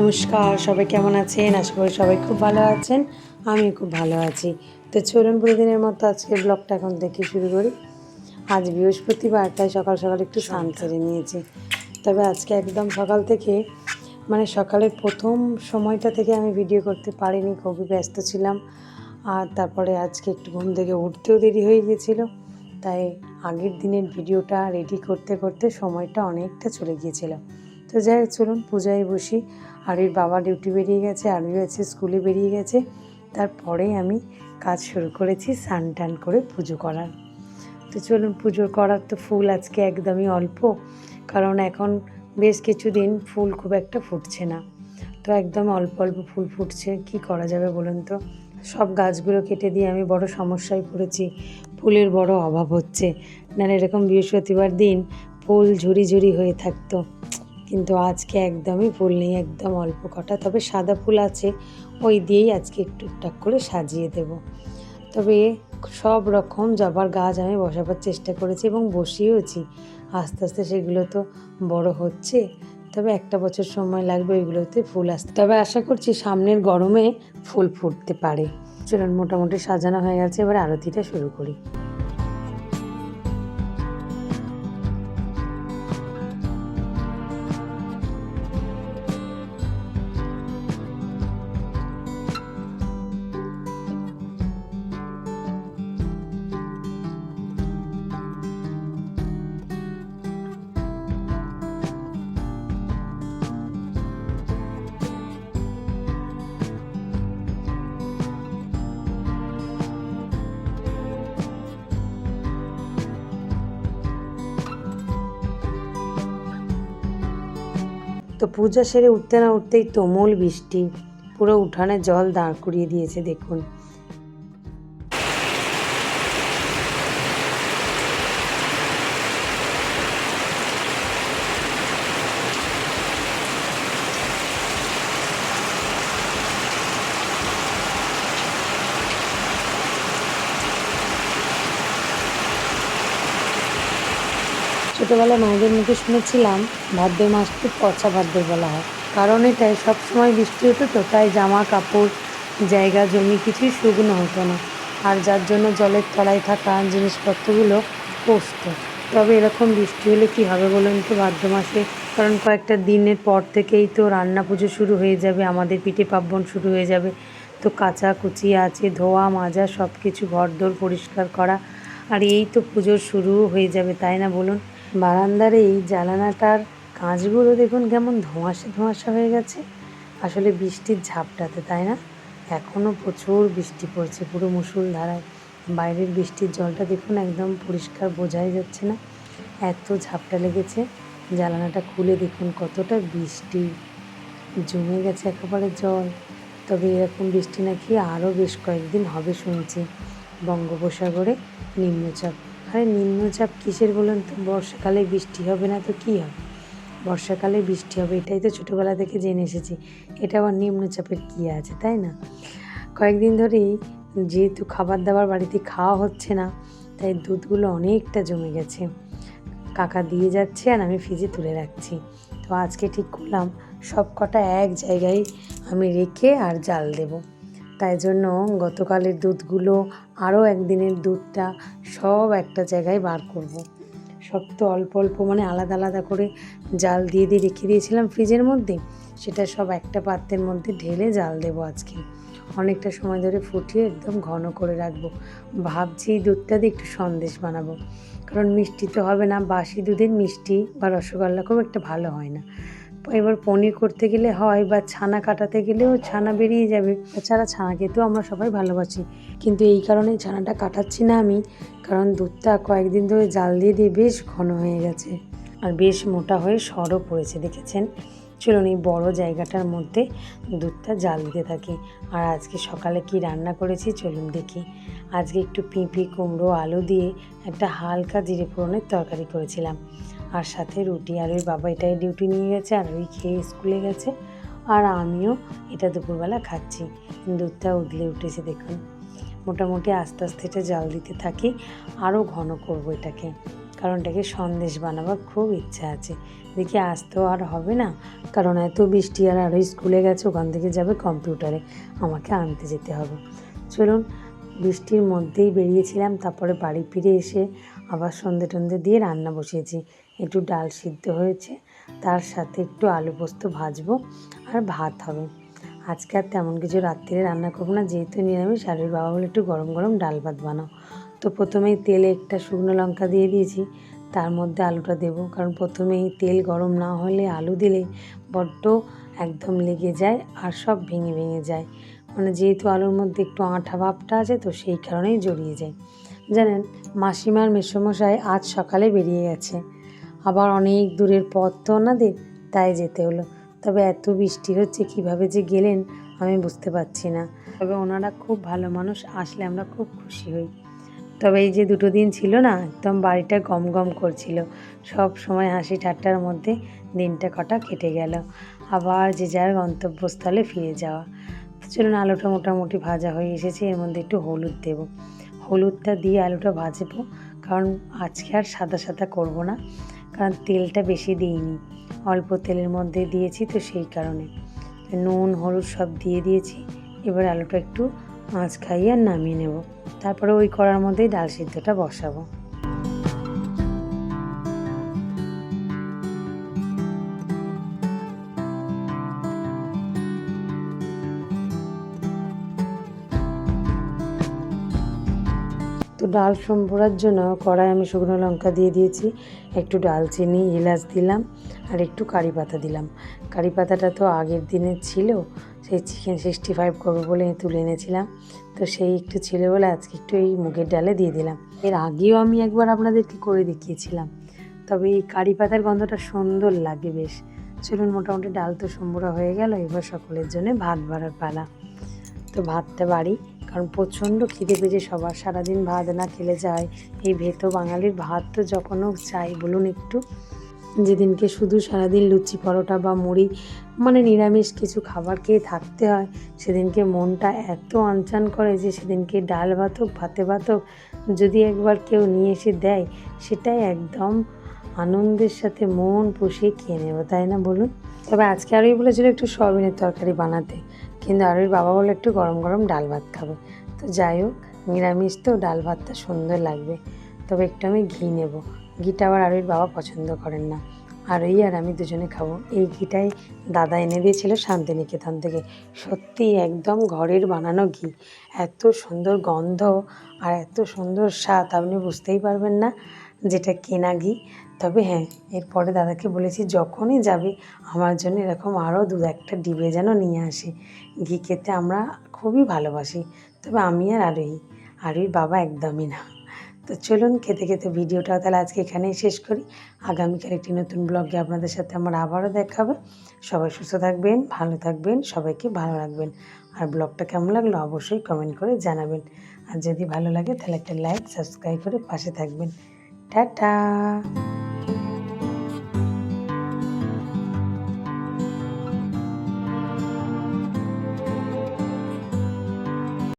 নমস্কার সবাই কেমন আছেন? আশা করি সবাই খুব ভালো আছেন। আমি খুব ভালো আছি। তো চলুন প্রতিদিনের মতো আজকে ব্লগটা এখন থেকে শুরু করি। আজ বৃহস্পতিবার তাই সকাল সকাল একটু স্নান সেরে নিয়েছি। তবে আজকে একদম সকাল থেকে মানে সকালের প্রথম সময়টা থেকে আমি ভিডিও করতে পারিনি খুবই ব্যস্ত ছিলাম। আর তারপরে আজকে একটু ঘুম থেকে উঠতেও দেরি হয়ে গিয়েছিল। তাই আগের দিনের ভিডিওটা রেডি করতে করতে সময়টা অনেকটা চলে গিয়েছিল। তো যাই হোক চলুন পূজায় বসি। আরুর বাবা ডিউটি বেরিয়ে গেছে আরুই আছে স্কুলে বেরিয়ে গেছে। তারপরে আমি কাজ শুরু করেছি স্নান টান করে পুজো করার। তো চলুন পুজো করার তো ফুল আজকে একদমই অল্প, কারণ এখন বেশ কিছুদিন ফুল খুব একটা ফুটছে না। তো একদম অল্প অল্প ফুল ফুটছে, কি করা যাবে বলুন তো? সব গাছগুলো কেটে দিয়ে আমি বড় সমস্যায় পড়েছি, ফুলের বড় অভাব হচ্ছে। না এরকম বৃহস্পতিবার দিন ফুল ঝুড়ি ঝুড়ি হয়ে থাকতো। কিন্তু আজকে একদমই ফুল নেই, একদম অল্প কটা। তবে সাদা ফুল আছে, ওই দিয়েই আজকে টুকটাক করে সাজিয়ে দেব। তবে সব রকম জবার গাছ আমি বসাবার চেষ্টা করেছি এবং বসিয়েওছি। আস্তে আস্তে সেগুলো তো বড় হচ্ছে, তবে একটা বছর সময় লাগবে ওইগুলোতে ফুল আসতে। তবে আশা করছি সামনের গরমে ফুল ফুটতে পারে। চলুন, মোটামুটি সাজানো হয়ে গেছে, এবার আরতিটা শুরু করি। তো পূজা সেরে উঠতে না উঠতেই তুমুল বৃষ্টি। পুরো উঠানে জল দাঁড় করিয়ে দিয়েছে, দেখুন। ছোটোবেলায় মায়েদের মুখে শুনেছিলাম ভাদ্র মাসকে পচা ভাদ্র বলা হয়। কারণ এটাই, সবসময় বৃষ্টি হতো তো, তাই জামা, কাপড়, জায়গা, জমি কিছুই শুকনো হতো না। আর যার জন্য জলের তলায় থাকা জিনিসপত্রগুলো পচত তবে এরকম বৃষ্টি হলে কি হবে বলুন তো ভাদ্র মাসে কারণ কয়েকটা দিনের পর থেকেই তো রান্না পুজো শুরু হয়ে যাবে, আমাদের পিঠে পার্বণ শুরু হয়ে যাবে। তো কাঁচা কুচি আছে, ধোয়া, মাজা সব কিছু ঘরদোর পরিষ্কার করা। আর এই তো পুজোর শুরু হয়ে যাবে, তাই না বলুন? বারান্দার এই জানালাটার কাঁচগুলো দেখুন কেমন ধোঁয়াশা ধোঁয়াশা হয়ে গেছে। আসলে বৃষ্টির ঝাপটাতে, তাই না? এখনও প্রচুর বৃষ্টি পড়ছে পুরো মুসুল ধারায় বাইরের বৃষ্টির জলটা দেখুন একদম পরিষ্কার বোঝাই যাচ্ছে না। এত ঝাপটা লেগেছে জানালাটা খুলে দেখুন কতটা বৃষ্টি। জমে গেছে একেবারে জল। তবে এরকম বৃষ্টি নাকি আরও বেশ কয়েকদিন হবে শুনছি। বঙ্গোপসাগরে নিম্নচাপ। আরে নিম্নচাপ কিসের বলুন তো? বর্ষাকালে বৃষ্টি হবে না তো কী হবে? বর্ষাকালে বৃষ্টি হবে, এটাই তো ছোটোবেলা থেকে জেনে এসেছি। এটা আবার নিম্নচাপের কী আছে, তাই না? কয়েকদিন ধরেই যেহেতু খাবার দাবার বাড়িতে খাওয়া হচ্ছে না, তাই দুধগুলো অনেকটা জমে গেছে। কাকা দিয়ে যাচ্ছে আর আমি ফ্রিজে তুলে রাখছি। তো আজকে ঠিক করলাম সব কটা এক জায়গায় আমি রেখে আর জাল দেবো। তাই জন্য গতকালের দুধগুলো আরও একদিনের দুধটা সব একটা জায়গায় বার করব। সব তো অল্প অল্প মানে আলাদা আলাদা করে জাল দিয়ে দিয়ে রেখে দিয়েছিলাম ফ্রিজের মধ্যে। সেটা সব একটা পাত্রের মধ্যে ঢেলে জাল দেবো আজকে। অনেকটা সময় ধরে ফুটিয়ে একদম ঘন করে রাখব। ভাবছি এই দুধটা দিয়ে একটু সন্দেশ বানাবো। কারণ মিষ্টি তো হবে না, বাসি দুধের মিষ্টি বা রসগোল্লা খুব একটা ভালো হয় না। এবার পনির করতে গেলে হয় বা ছানা কাটাতে গেলেও ছানা বেরিয়ে যাবে। তাছাড়া ছানা খেতেও আমরা সবাই ভালোবাসি। কিন্তু এই কারণে ছানাটা কাটাচ্ছি না আমি, কারণ দুধটা কয়েকদিন ধরে জাল দিয়ে দিয়ে বেশ ঘন হয়ে গেছে। আর বেশ মোটা হয়ে সরও পড়েছে, দেখেছেন? চলুন এই বড় জায়গাটার মধ্যে দুধটা জাল দিতে থাকি। আর আজকে সকালে কি রান্না করেছি চলুন দেখি। আজকে একটু পিঁপি কুমড়ো, আলু দিয়ে একটা হালকা জিরে ফোড়নের তরকারি করেছিলাম। আর সাথে রুটি, আর ওই বাবা এটাই ডিউটি নিয়ে গেছে, আর ওই খেয়ে স্কুলে গেছে। আর আমিও এটা দুপুরবেলা খাচ্ছি। দুধটা উদলে উঠেছে, দেখুন। মোটামুটি আস্তে আস্তে এটা জাল দিতে থাকি, আরও ঘন করব এটাকে। কারণ এটাকে সন্দেশ বানাবার খুব ইচ্ছা আছে। দেখি আজ তো আর হবে না, কারণ এত বৃষ্টি আর আরও স্কুলে গেছে, ওখান থেকে যাবে কম্পিউটারে। আমাকে আনতে যেতে হবে। চলুন, বৃষ্টির মধ্যেই বেরিয়েছিলাম, তারপরে বাড়ি ফিরে এসে আবার সন্ধে টন্ধে দিয়ে রান্না বসিয়েছি। একটু ডাল সিদ্ধ হয়েছে, তার সাথে একটু আলু পোস্ত ভাজবো আর ভাত হবে। আজকে আর তেমন কিছু রাত্রিরে রান্না করব না, যেহেতু নিরামিষ ওর বাবা বলে একটু গরম গরম ডাল ভাত বানাও। তো প্রথমেই তেলে একটা শুকনো লঙ্কা দিয়ে দিয়েছি, তার মধ্যে আলুটা দেবো, কারণ প্রথমেই তেল গরম না হলে আলু দিলে বড্ড একদম লেগে যায় আর সব ভেঙে ভেঙে যায়। মানে যেহেতু আলুর মধ্যে একটু আঠা ভাবটা আছে, তো সেই কারণেই জড়িয়ে যায়। জানেন, মাসিমার মেসমশাই আজ সকালে বেরিয়ে গেছে। আবার অনেক দূরের পথ তো ওনাদের, তাই যেতে হলো। তবে এত বৃষ্টি হচ্ছে, কীভাবে যে গেলেন আমি বুঝতে পারছি না। তবে ওনারা খুব ভালো মানুষ, আসলে আমরা খুব খুশি হই। তবে এই যে দুটো দিন ছিল না, একদম বাড়িটা গম গম করছিল। সব সময় হাসি ঠাট্টার মধ্যে দিনটা কটা কেটে গেল। আবার যে যার গন্তব্যস্থলে ফিরে যাওয়া। চলুন, আলুটা মোটামুটি ভাজা হয়ে এসেছে, এর মধ্যে একটু হলুদ দেব। হলুদটা দিয়ে আলুটা ভাজবো, কারণ আজকে আর সাদা সাদা করব না। কারণ তেলটা বেশি দিইনি। অল্প তেলের মধ্যে দিয়েছি তো সেই কারণে। নুন, হলুদ সব দিয়ে দিয়েছি। এবার আলুটা একটু মাছ খাইয়ে আর নামিয়ে নেব। তারপরে ওই কড়ার মধ্যেই ডাল সিদ্ধটা বসাবো। তো ডাল সম্বরার জন্য কড়াই আমি শুকনো লঙ্কা দিয়ে দিয়েছি। একটু ডালচিনি এলাচ দিলাম আর একটু কারি পাতা দিলাম। কারি পাতাটা তো আগের দিনের ছিল, সেই চিকেন সিক্সটি ফাইভ করব বলে তুলে এনেছিলাম। তো সেই একটু ছিল বলে আজকে একটু এই মুগের ডালে দিয়ে দিলাম। এর আগেও আমি একবার আপনাদেরকে করে দেখিয়েছিলাম। তবে এই কারি পাতার গন্ধটা সুন্দর লাগে বেশ। চলুন মোটামুটি ডাল তো সম্বরা হয়ে গেল, এবার সকলের জন্য ভাত বাড়ার পালা। তো ভাতটা বাড়ি। কারণ প্রচণ্ড খিদে পেয়েছে সবার। সারাদিন ভাত না খেলে যায়। এই ভেতো বাঙালির ভাত তো যখন হোক চাই, বলুন একটু। যেদিনকে শুধু সারাদিন লুচি পরোটা বা মুড়ি মানে নিরামিষ কিছু খাবার খেয়ে থাকতে হয়, সেদিনকে মনটা এত আনচান করে যে সেদিনকে ডাল ভাত হোক ভাতে ভাত হোক যদি একবার কেউ নিয়ে এসে দেয়, সেটাই একদম আনন্দের সাথে মন পুষিয়ে খেয়ে নেব, তাই না বলুন? তবে আজকে আরোই বলেছিল একটু সয়াবিনের তরকারি বানাতে, কিন্তু আরোই বাবা বলে একটু গরম গরম ডাল ভাত খাবে। তো যাই হোক, নিরামিষ তো ডাল ভাতটা সুন্দর লাগবে, তবে একটু আমি ঘি নেব। ঘিটা আবার আরোইর বাবা পছন্দ করেন না। আর আরোই আর আমি দুজনে খাব। এই ঘিটাই দাদা এনে দিয়েছিল শান্তিনিকেতন থেকে। সত্যি একদম ঘরের বানানো ঘি। এত সুন্দর গন্ধ আর এত সুন্দর স্বাদ, আপনি বুঝতেই পারবেন না যেটা কেনা ঘি। তবে হ্যাঁ এরপরে দাদাকে বলেছি, যখনই যাবে, আমার জন্য এরকম আরও দু একটা ডিবে যেন নিয়ে আসে। ঘি খেতে আমরা খুবই ভালোবাসি, তবে আমি আর আরোহী। আরোহীর বাবা একদমই না। তো চলুন, খেতে খেতে ভিডিওটা তাহলে আজকে এখানেই শেষ করি। আগামীকাল একটি নতুন ব্লগে আপনাদের সাথে আমার আবারও দেখা হবে। সবাই সুস্থ থাকবেন, ভালো থাকবেন, সবাইকে ভালো রাখবেন। আর ব্লগটা কেমন লাগল অবশ্যই কমেন্ট করে জানাবেন। আর যদি ভালো লাগে, তাহলে একটা লাইক, সাবস্ক্রাইব করে পাশে থাকবেন। টাটা! thank you